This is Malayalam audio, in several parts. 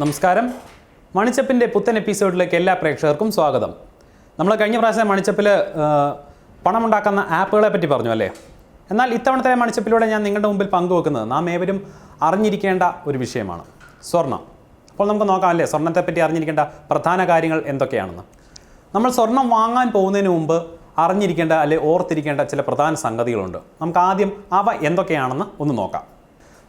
നമസ്കാരം. മണിച്ചപ്പിന്റെ പുത്തൻ എപ്പിസോഡിലേക്ക് എല്ലാ പ്രേക്ഷകർക്കും സ്വാഗതം. നമ്മൾ കഴിഞ്ഞ പ്രാവശ്യം മണിച്ചപ്പിൽ പണമുണ്ടാക്കുന്ന ആപ്പുകളെ പറ്റി പറഞ്ഞു അല്ലേ? എന്നാൽ ഇത്തവണത്തെ മണിച്ചപ്പിലൂടെ ഞാൻ നിങ്ങളുടെ മുമ്പിൽ പങ്കുവെക്കുന്നത് നാം ഏവരും അറിഞ്ഞിരിക്കേണ്ട ഒരു വിഷയമാണ്. സ്വർണം. അപ്പോൾ നമുക്ക് നോക്കാം അല്ലേ? സ്വർണത്തെപ്പറ്റി അറിഞ്ഞിരിക്കേണ്ട പ്രധാന കാര്യങ്ങൾ എന്തൊക്കെയാണെന്ന്. നമ്മൾ സ്വർണം വാങ്ങാൻ പോകുന്നതിന് മുമ്പ് അറിഞ്ഞിരിക്കേണ്ട അല്ലെ ഓർത്തിരിക്കേണ്ട ചില പ്രധാന സംഗതികളുണ്ട്. നമുക്ക് ആദ്യം അവ എന്തൊക്കെയാണെന്ന് ഒന്ന് നോക്കാം.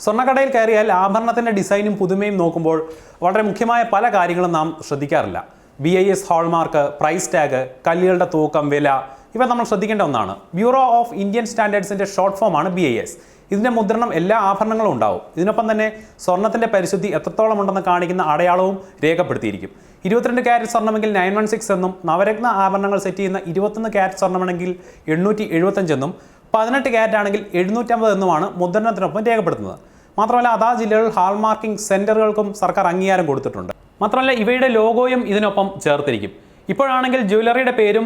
സ്വർണക്കടയിൽ കയറിയാൽ ആഭരണത്തിന്റെ ഡിസൈനും പുതുമയും നോക്കുമ്പോൾ വളരെ മുഖ്യമായ പല കാര്യങ്ങളും നാം ശ്രദ്ധിക്കാറില്ല. B I S hallmark price tag കല്ലുകളുടെ തൂക്കം വില ഇവ നമ്മൾ ശ്രദ്ധിക്കേണ്ട ഒന്നാണ്. ബ്യൂറോ ഓഫ് ഇന്ത്യൻ സ്റ്റാൻഡേർഡ്സിന്റെ ഷോർട്ട് ഫോമാണ് ബി ഐ എസ് ഇതിന്റെ മുദ്രണം എല്ലാ ആഭരണങ്ങളും ഉണ്ടാവും. ഇതിനൊപ്പം തന്നെ സ്വർണത്തിന്റെ പരിശുദ്ധി എത്രത്തോളം ഉണ്ടെന്ന് കാണിക്കുന്ന അടയാളവും രേഖപ്പെടുത്തിയിരിക്കും. ഇരുപത്തിരണ്ട് ക്യാരറ്റ് സ്വർണമെങ്കിൽ നയൻ വൺ സിക്സ് എന്നും നവരത്ന ആഭരണങ്ങൾ സെറ്റ് ചെയ്യുന്ന ഇരുപത്തൊന്ന് ക്യാരറ്റ് സ്വർണമാണെങ്കിൽ എണ്ണൂറ്റി എഴുപത്തഞ്ചെന്നും പതിനെട്ട് കാരറ്റ് ആണെങ്കിൽ എഴുന്നൂറ്റമ്പത് എന്നുമാണ് മുദ്രണത്തിനൊപ്പം രേഖപ്പെടുത്തുന്നത്. മാത്രമല്ല അതാ ജില്ലകളിൽ ഹാൾമാർക്കിംഗ് സെന്ററുകൾക്കും സർക്കാർ അംഗീകാരം കൊടുത്തിട്ടുണ്ട്. മാത്രമല്ല ഇവയുടെ ലോഗോയും ഇതിനൊപ്പം ചേർത്തിരിക്കും. ഇപ്പോഴാണെങ്കിൽ ജ്വല്ലറിയുടെ പേരും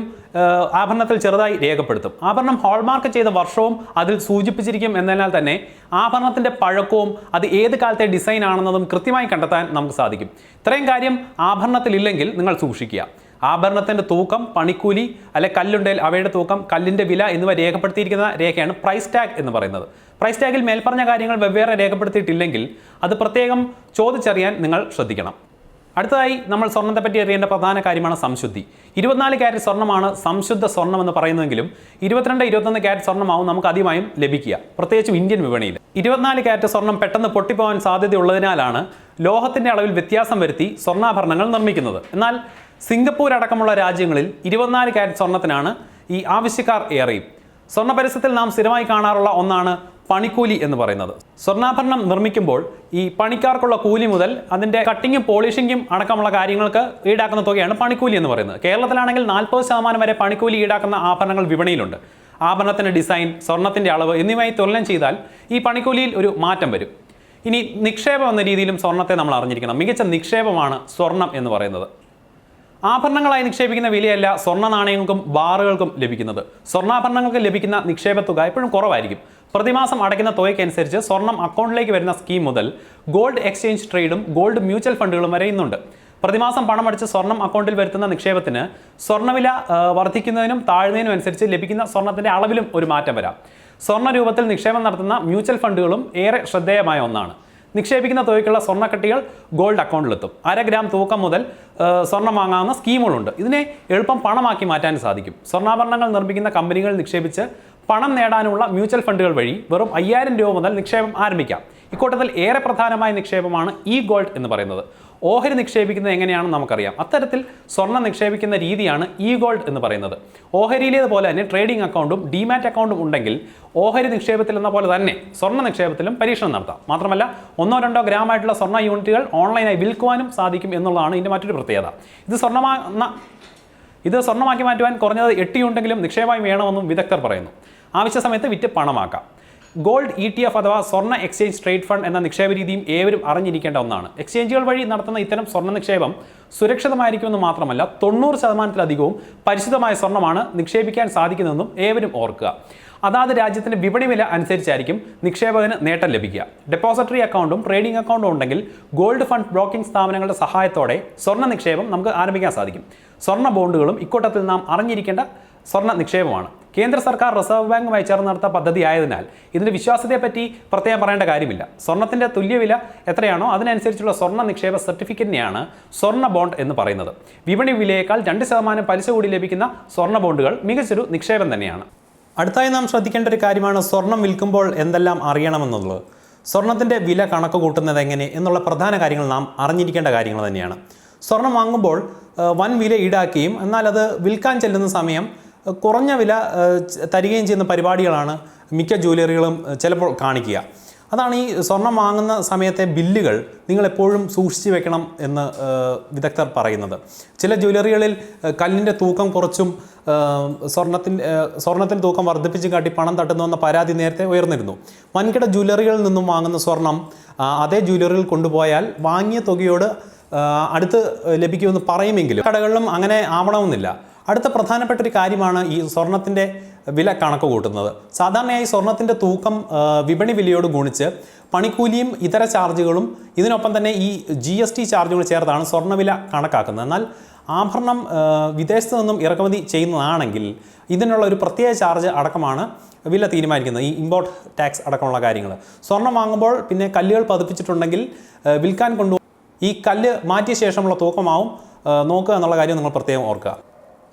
ആഭരണത്തിൽ ചെറുതായി രേഖപ്പെടുത്തും. ആഭരണം ഹോൾമാർക്ക് ചെയ്ത വർഷവും അതിൽ സൂചിപ്പിച്ചിരിക്കും എന്നതിനാൽ തന്നെ ആഭരണത്തിന്റെ പഴക്കവും അത് ഏത് കാലത്തെ ഡിസൈൻ ആണെന്നതും കൃത്യമായി കണ്ടെത്താൻ നമുക്ക് സാധിക്കും. ഇത്രയും കാര്യം ആഭരണത്തിലില്ലെങ്കിൽ നിങ്ങൾ സൂക്ഷിക്കുക. ആഭരണത്തിന്റെ തൂക്കം പണിക്കൂലി അല്ലെ കല്ലുണ്ടെങ്കിൽ അവയുടെ തൂക്കം കല്ലിന്റെ വില എന്നിവ രേഖപ്പെടുത്തിയിരിക്കുന്ന രേഖയാണ് പ്രൈസ് ടാഗ് എന്ന് പറയുന്നത്. പ്രൈസ് ടാഗിൽ മേൽപ്പറഞ്ഞ കാര്യങ്ങൾ വെവ്വേറെ രേഖപ്പെടുത്തിയിട്ടില്ലെങ്കിൽ അത് പ്രത്യേകം ചോദിച്ചറിയാൻ നിങ്ങൾ ശ്രദ്ധിക്കണം. അടുത്തതായി നമ്മൾ സ്വർണത്തെ പറ്റി അറിയേണ്ട പ്രധാന കാര്യമാണ് സംശുദ്ധി. ഇരുപത്തിനാല് ക്യാരറ്റ് സ്വർണമാണ് സംശുദ്ധ സ്വർണം എന്ന് പറയുന്നതെങ്കിലും ഇരുപത്തിരണ്ട് ഇരുപത്തൊന്ന് ക്യാരറ്റ് സ്വർണമാവും നമുക്ക് അധികമായും ലഭിക്കുക. പ്രത്യേകിച്ചും ഇന്ത്യൻ വിപണിയിൽ. ഇരുപത്തിനാല് ക്യാരറ്റ് സ്വർണം പെട്ടെന്ന് പൊട്ടിപ്പോകാൻ സാധ്യതയുള്ളതിനാലാണ് ലോഹത്തിന്റെ അളവിൽ വ്യത്യാസം വരുത്തി സ്വർണാഭരണങ്ങൾ നിർമ്മിക്കുന്നത്. എന്നാൽ സിംഗപ്പൂർ അടക്കമുള്ള രാജ്യങ്ങളിൽ ഇരുപത്തിനാല് കാരറ്റ് സ്വർണത്തിനാണ് ഈ ആവശ്യക്കാർ ഏറെയും സ്വർണ പരസ്യത്തിൽ നാം സ്ഥിരമായി കാണാറുള്ള ഒന്നാണ് പണിക്കൂലി എന്ന് പറയുന്നത്. സ്വർണാഭരണം നിർമ്മിക്കുമ്പോൾ ഈ പണിക്കാർക്കുള്ള കൂലി മുതൽ അതിന്റെ കട്ടിങ്ങും പോളിഷിങ്ങും അടക്കമുള്ള കാര്യങ്ങൾക്ക് ഈടാക്കുന്ന തുകയാണ് പണിക്കൂലി എന്ന് പറയുന്നത്. കേരളത്തിലാണെങ്കിൽ നാൽപ്പത് ശതമാനം വരെ പണിക്കൂലി ഈടാക്കുന്ന ആഭരണങ്ങൾ വിപണിയിലുണ്ട്. ആഭരണത്തിന്റെ ഡിസൈൻ സ്വർണത്തിന്റെ അളവ് എന്നിവയായി തുലനം ചെയ്താൽ ഈ പണിക്കൂലിയിൽ ഒരു മാറ്റം വരും. ഇനി നിക്ഷേപം എന്ന രീതിയിലും സ്വർണത്തെ നമ്മൾ അറിഞ്ഞിരിക്കണം. മികച്ച നിക്ഷേപമാണ് സ്വർണം എന്ന് പറയുന്നത്. ആഭരണങ്ങളായി നിക്ഷേപിക്കുന്ന വിലയല്ല സ്വർണ നാണയങ്ങൾക്കും ബാറുകൾക്കും ലഭിക്കുന്നത്. സ്വർണാഭരണങ്ങൾക്ക് ലഭിക്കുന്ന നിക്ഷേപ തുക എപ്പോഴും കുറവായിരിക്കും. പ്രതിമാസം അടയ്ക്കുന്ന തുകയ്ക്കനുസരിച്ച് സ്വർണം അക്കൗണ്ടിലേക്ക് വരുന്ന സ്കീം മുതൽ ഗോൾഡ് എക്സ്ചേഞ്ച് ട്രേഡും ഗോൾഡ് മ്യൂച്വൽ ഫണ്ടുകളും വരെ ഇന്നുണ്ട്. പ്രതിമാസം പണം അടിച്ച് സ്വർണം അക്കൗണ്ടിൽ വരുത്തുന്ന നിക്ഷേപത്തിന് സ്വർണവില വർദ്ധിക്കുന്നതിനും താഴ്ന്നതിനും അനുസരിച്ച് ലഭിക്കുന്ന സ്വർണത്തിന്റെ അളവിലും ഒരു മാറ്റം വരാം. സ്വർണ രൂപത്തിൽ നിക്ഷേപം നടത്തുന്ന മ്യൂച്വൽ ഫണ്ടുകളും ഏറെ ശ്രദ്ധേയമായ ഒന്നാണ്. നിക്ഷേപിക്കുന്ന തുകയ്ക്കുള്ള സ്വർണക്കട്ടികൾ ഗോൾഡ് അക്കൗണ്ടിലെത്തും. അര ഗ്രാം തൂക്കം മുതൽ സ്വർണം വാങ്ങാവുന്ന സ്കീമുകളുണ്ട്. ഇതിനെ എളുപ്പം പണമാക്കി മാറ്റാൻ സാധിക്കും. സ്വർണാഭരണങ്ങൾ നിർമ്മിക്കുന്ന കമ്പനികൾ നിക്ഷേപിച്ച് പണം നേടാനുള്ള മ്യൂച്വൽ ഫണ്ടുകൾ വഴി വെറും അയ്യായിരം രൂപ മുതൽ നിക്ഷേപം ആരംഭിക്കാം. ഇക്കൂട്ടത്തിൽ ഏറെ പ്രധാനമായ നിക്ഷേപമാണ് ഇ ഗോൾഡ് എന്ന് പറയുന്നത്. ഓഹരി നിക്ഷേപിക്കുന്നത് എങ്ങനെയാണെന്ന് നമുക്കറിയാം. അത്തരത്തിൽ സ്വർണം നിക്ഷേപിക്കുന്ന രീതിയാണ് ഇ ഗോൾഡ് എന്ന് പറയുന്നത്. ഓഹരിയിലേതുപോലെ തന്നെ ട്രേഡിംഗ് അക്കൗണ്ടും ഡിമാറ്റ് അക്കൗണ്ടും ഉണ്ടെങ്കിൽ ഓഹരി നിക്ഷേപത്തിൽ എന്ന പോലെ തന്നെ സ്വർണ നിക്ഷേപത്തിലും പരീക്ഷണം നടത്താം. മാത്രമല്ല ഒന്നോ രണ്ടോ ഗ്രാം ആയിട്ടുള്ള സ്വർണ യൂണിറ്റുകൾ ഓൺലൈനായി വിൽക്കുവാനും സാധിക്കും എന്നുള്ളതാണ് ഇതിന്റെ മറ്റൊരു പ്രത്യേകത. ഇത് സ്വർണമാ ഇത് സ്വർണമാക്കി മാറ്റുവാൻ കുറഞ്ഞത് എട്ടി ഉണ്ടെങ്കിലും നിക്ഷേപമായി വേണമെന്നും വിദഗ്ധർ പറയുന്നു. ആവശ്യ സമയത്ത് വിറ്റ് പണമാക്കാം. ഗോൾഡ് ഇ ടി എഫ് അഥവാ സ്വർണ എക്സ്ചേഞ്ച് ട്രേഡ് ഫണ്ട് എന്ന നിക്ഷേപ രീതിയും ഏവരും അറിഞ്ഞിരിക്കേണ്ട ഒന്നാണ്. എക്സ്ചേഞ്ചുകൾ വഴി നടത്തുന്ന ഇത്തരം സ്വർണ നിക്ഷേപം സുരക്ഷിതമായിരിക്കുമെന്ന് മാത്രമല്ല തൊണ്ണൂറ് ശതമാനത്തിലധികവും പരിശുദ്ധമായ സ്വർണമാണ് നിക്ഷേപിക്കാൻ സാധിക്കുന്നതെന്നും ഏവരും ഓർക്കുക. അതാത് രാജ്യത്തിന്റെ വിപണി വില അനുസരിച്ചായിരിക്കും നിക്ഷേപകന് നേട്ടം ലഭിക്കുക. ഡെപ്പോസിറ്ററി അക്കൗണ്ടും ട്രേഡിംഗ് അക്കൗണ്ടും ഉണ്ടെങ്കിൽ ഗോൾഡ് ഫണ്ട് ബ്രോക്കിംഗ് സ്ഥാപനങ്ങളുടെ സഹായത്തോടെ സ്വർണ നിക്ഷേപം നമുക്ക് ആരംഭിക്കാൻ സാധിക്കും. സ്വർണ ബോണ്ടുകളും ഇക്കൂട്ടത്തിൽ നാം അറിഞ്ഞിരിക്കേണ്ട സ്വർണ നിക്ഷേപമാണ്. കേന്ദ്ര സർക്കാർ റിസർവ് ബാങ്കുമായി ചേർന്ന് നടത്ത പദ്ധതി ആയതിനാൽ ഇതിന്റെ വിശ്വാസ്യതയെപ്പറ്റി പ്രത്യേകം പറയേണ്ട കാര്യമില്ല. സ്വർണത്തിന്റെ തുല്യവില എത്രയാണോ അതിനനുസരിച്ചുള്ള സ്വർണ നിക്ഷേപ സർട്ടിഫിക്കറ്റിനെയാണ് സ്വർണ ബോണ്ട് എന്ന് പറയുന്നത്. വിപണി വിലയേക്കാൾ രണ്ട് ശതമാനം പലിശ കൂടി ലഭിക്കുന്ന സ്വർണ ബോണ്ടുകൾ മികച്ചൊരു നിക്ഷേപം തന്നെയാണ്. അടുത്തായി നാം ശ്രദ്ധിക്കേണ്ട ഒരു കാര്യമാണ് സ്വർണം വിൽക്കുമ്പോൾ എന്തെല്ലാം അറിയണമെന്നുള്ളത്. സ്വർണത്തിന്റെ വില കണക്ക് കൂട്ടുന്നത് എങ്ങനെ എന്നുള്ള പ്രധാന കാര്യങ്ങൾ നാം അറിഞ്ഞിരിക്കേണ്ട കാര്യങ്ങൾ തന്നെയാണ്. സ്വർണം വാങ്ങുമ്പോൾ വൻ വില ഈടാക്കുകയും എന്നാൽ അത് വിൽക്കാൻ ചെല്ലുന്ന സമയം കുറഞ്ഞ വില തരികയും ചെയ്യുന്ന പരിപാടികളാണ് മിക്ക ജ്വല്ലറികളും ചിലപ്പോൾ കാണിക്കുക. അതാണ് ഈ സ്വർണം വാങ്ങുന്ന സമയത്തെ ബില്ലുകൾ നിങ്ങൾ എപ്പോഴും സൂക്ഷിച്ചു വെക്കണം എന്ന് വിദഗ്ധർ പറയുന്നത്. ചില ജ്വല്ലറികളിൽ കല്ലിന്റെ തൂക്കം കുറച്ചും സ്വർണത്തിന്റെ സ്വർണത്തിന്റെ തൂക്കം വർദ്ധിപ്പിച്ച് കാട്ടി പണം തട്ടുന്നു എന്ന പരാതി നേരത്തെ ഉയർന്നിരുന്നു. വൻകിട ജ്വല്ലറികളിൽ നിന്നും വാങ്ങുന്ന സ്വർണം അതേ ജ്വല്ലറിയിൽ കൊണ്ടുപോയാൽ വാങ്ങിയ തുകയോട് അടുത്ത് ലഭിക്കുമെന്ന് പറയുമെങ്കിലും കടകളിലും അങ്ങനെ ആവണമെന്നില്ല. അടുത്ത പ്രധാനപ്പെട്ട ഒരു കാര്യമാണ് ഈ സ്വർണത്തിന്റെ വില കണക്ക് കൂട്ടുന്നത്. സാധാരണയായി സ്വർണത്തിന്റെ തൂക്കം വിപണി വിലയോട് ഗുണിച്ച് പണിക്കൂലിയും ഇതര ചാർജുകളും ഇതിനൊപ്പം തന്നെ ഈ ജി എസ് ടി ചാർജുകൾ ചേർത്താണ് സ്വർണവില കണക്കാക്കുന്നത്. എന്നാൽ ആഭരണം വിദേശത്തു നിന്നും ഇറക്കുമതി ചെയ്യുന്നതാണെങ്കിൽ ഇതിനുള്ള ഒരു പ്രത്യേക ചാർജ് അടക്കമാണ് വില തീരുമാനിക്കുന്നത്. ഈ ഇമ്പോർട്ട് ടാക്സ് അടക്കമുള്ള കാര്യങ്ങൾ. സ്വർണം വാങ്ങുമ്പോൾ പിന്നെ കല്ലുകൾ പതിപ്പിച്ചിട്ടുണ്ടെങ്കിൽ വിൽക്കാൻ കൊണ്ടു ഈ കല്ല് മാറ്റിയ ശേഷമുള്ള തൂക്കമാവും. നോക്കുക എന്നുള്ള കാര്യം നിങ്ങൾ പ്രത്യേകം ഓർക്കുക.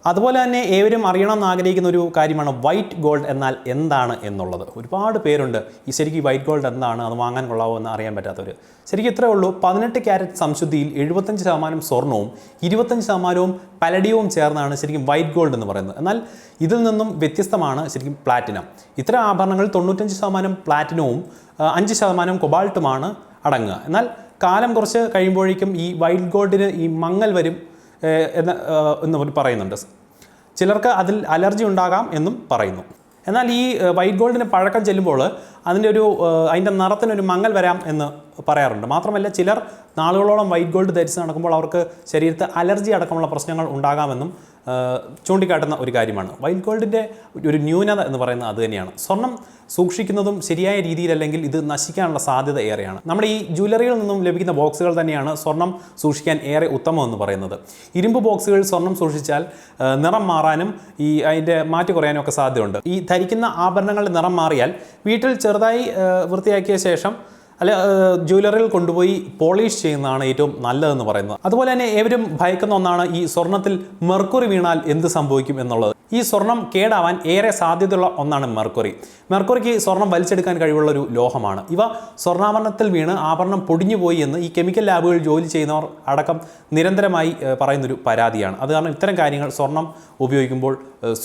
അതുപോലെ തന്നെ ഏവരും അറിയണമെന്ന് ആഗ്രഹിക്കുന്ന ഒരു കാര്യമാണ് വൈറ്റ് ഗോൾഡ് എന്നാൽ എന്താണ് എന്നുള്ളത്. ഒരുപാട് പേരുണ്ട് ഈ ശരിക്കും വൈറ്റ് ഗോൾഡ് എന്താണ്? അത് വാങ്ങാൻ കൊള്ളാവോ? എന്ന് അറിയാൻ പറ്റാത്തവർ ശരിക്കും ഇത്രയേ ഉള്ളൂ. പതിനെട്ട് ക്യാരറ്റ് സംശുദ്ധിയിൽ എഴുപത്തഞ്ച് ശതമാനം സ്വർണവും ഇരുപത്തഞ്ച് ശതമാനവും പലഡിയവും ചേർന്നാണ് ശരിക്കും വൈറ്റ് ഗോൾഡ് എന്ന് പറയുന്നത്. എന്നാൽ ഇതിൽ നിന്നും വ്യത്യസ്തമാണ് ശരിക്കും പ്ലാറ്റിനം. ഇത്തരം ആഭരണങ്ങൾ തൊണ്ണൂറ്റഞ്ച് ശതമാനം പ്ലാറ്റിനവും അഞ്ച് ശതമാനം കൊബാൾട്ടുമാണ് അടങ്ങുക. എന്നാൽ കാലം കുറച്ച് കഴിയുമ്പോഴേക്കും ഈ വൈറ്റ് ഗോൾഡിന് ഈ മങ്ങൽ വരും. എന്ന് എന്ന് പറയുന്നുണ്ട്. ചിലർക്ക് അതിൽ അലർജി ഉണ്ടാകാം എന്നും പറയുന്നു. എന്നാൽ ഈ വൈറ്റ് ഗോൾഡിന് പഴക്കം ചെല്ലുമ്പോൾ അതിന്റെ ഒരു അതിന്റെ നിറത്തിനൊരു മങ്ങൽ വരാം എന്ന് പറയാറുണ്ട്. മാത്രമല്ല ചിലർ നാളുകളോളം വൈറ്റ് ഗോൾഡ് ധരിച്ച് നടക്കുമ്പോൾ അവർക്ക് ശരീരത്ത് അലർജി അടക്കമുള്ള പ്രശ്നങ്ങൾ ഉണ്ടാകാമെന്നും ചൂണ്ടിക്കാട്ടുന്ന ഒരു കാര്യമാണ്. വൈറ്റ് ഗോൾഡിന്റെ ഒരു ന്യൂനത എന്ന് പറയുന്നത് അത് തന്നെയാണ്. സ്വർണം സൂക്ഷിക്കുന്നതും ശരിയായ രീതിയിലല്ലെങ്കിൽ ഇത് നശിക്കാനുള്ള സാധ്യത ഏറെയാണ്. നമ്മുടെ ഈ ജ്വല്ലറിയിൽ നിന്നും ലഭിക്കുന്ന ബോക്സുകൾ തന്നെയാണ് സ്വർണം സൂക്ഷിക്കാൻ ഏറെ ഉത്തമം എന്ന് പറയുന്നത്. ഇരുമ്പ് ബോക്സുകളിൽ സ്വർണം സൂക്ഷിച്ചാൽ നിറം മാറാനും ഈ അതിന്റെ മാറ്റി കുറയാനും ഒക്കെ സാധ്യതയുണ്ട്. ഈ ധരിക്കുന്ന ആഭരണങ്ങളുടെ നിറം മാറിയാൽ വീട്ടിൽ ചെറുതായി വൃത്തിയാക്കിയ ശേഷം അല്ലെ ജ്വല്ലറിയിൽ കൊണ്ടുപോയി പോളിഷ് ചെയ്യുന്നതാണ് ഏറ്റവും നല്ലതെന്ന് പറയുന്നത്. അതുപോലെ തന്നെ ഏവരും ഭയക്കുന്ന ഒന്നാണ് ഈ സ്വർണത്തിൽ മെർക്കുറി വീണാൽ എന്ത് സംഭവിക്കും എന്നുള്ളത്. ഈ സ്വർണം കേടാവാൻ ഏറെ സാധ്യതയുള്ള ഒന്നാണ് മെർക്കുറി. മെർക്കുറിക്ക് സ്വർണം വലിച്ചെടുക്കാൻ കഴിവുള്ള ഒരു ലോഹമാണ്. ഇവ സ്വർണാഭരണത്തിൽ വീണ് ആഭരണം പൊടിഞ്ഞു പോയി എന്ന് ഈ കെമിക്കൽ ലാബുകളിൽ ജോലി ചെയ്യുന്നവർ അടക്കം നിരന്തരമായി പറയുന്നൊരു പരാതിയാണ്. അത് കാരണം ഇത്തരം കാര്യങ്ങൾ സ്വർണം ഉപയോഗിക്കുമ്പോൾ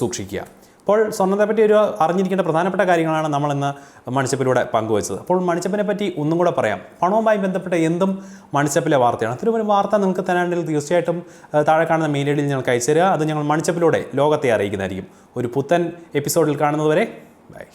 സൂക്ഷിക്കുക. അപ്പോൾ സ്വർണത്തെ പറ്റി ഒരു അറിഞ്ഞിരിക്കേണ്ട പ്രധാനപ്പെട്ട കാര്യങ്ങളാണ് നമ്മൾ ഇന്ന് മണിച്ചപ്പിലൂടെ പങ്കുവച്ചത്. അപ്പോൾ മണിച്ചപ്പിനെ പറ്റി ഒന്നും കൂടെ പറയാം. പണവുമായി ബന്ധപ്പെട്ട എന്തും മണിച്ചപ്പിലെ വാർത്തയാണ്. അത്തരം ഒരു വാർത്ത നിങ്ങൾക്ക് തരാണെങ്കിൽ തീർച്ചയായിട്ടും താഴെ കാണുന്ന മെയിൽ ഐ ഡിയിൽ ഞങ്ങൾക്ക് അയച്ചു തരിക അത് ഞങ്ങൾ മണിച്ചപ്പിലൂടെ ലോകത്തെ അറിയിക്കുന്നതായിരിക്കും. ഒരു പുത്തൻ എപ്പിസോഡിൽ കാണുന്നതുവരെ ബൈ.